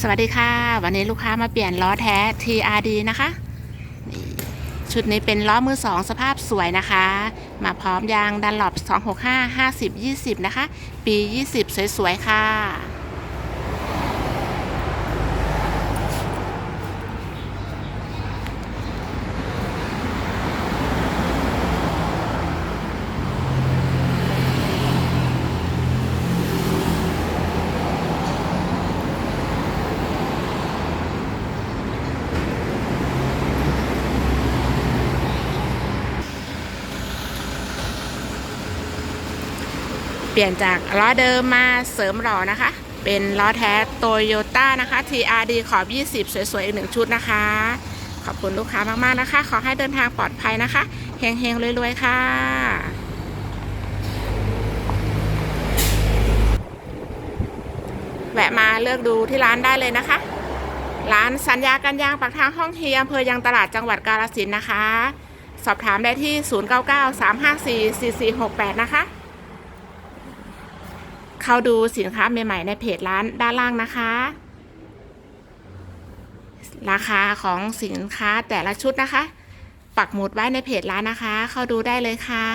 สวัสดีค่ะ วันนี้ลูกค้ามาเปลี่ยนล้อแท้ TRD นะคะชุดนี้เป็นล้อมือสองสภาพสวยนะคะ มาพร้อมยางดันหลบ265 50 20 นะคะ ปี 20 สวยๆ ค่ะ เปลี่ยนจากล้อเดิมมาเสริมหล่อนะคะ เป็นล้อแท้โตโยต้านะคะ TRD ขอบ 20 สวยๆ อีกหนึ่งชุดนะคะ ขอบคุณลูกค้ามากๆนะคะ ขอให้เดินทางปลอดภัยนะคะเฮงๆรวยๆ ค่ะแวะมาเลือกดูที่ร้านได้เลยนะคะ ร้านสัญญากันยางปากทางห้องเฮียอำเภอยางตลาดจังหวัดกาฬสินธ์นะคะ สอบถามได้ที่ 0993544468 นะคะ เข้าดูสินค้าใหม่ๆในเพจร้านด้านล่างนะคะ ราคาของสินค้าแต่ละชุดนะคะ ปักหมุดไว้ในเพจร้านนะคะ เข้าดูได้เลยค่ะ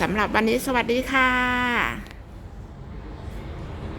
สำหรับวันนี้สวัสดีค่ะ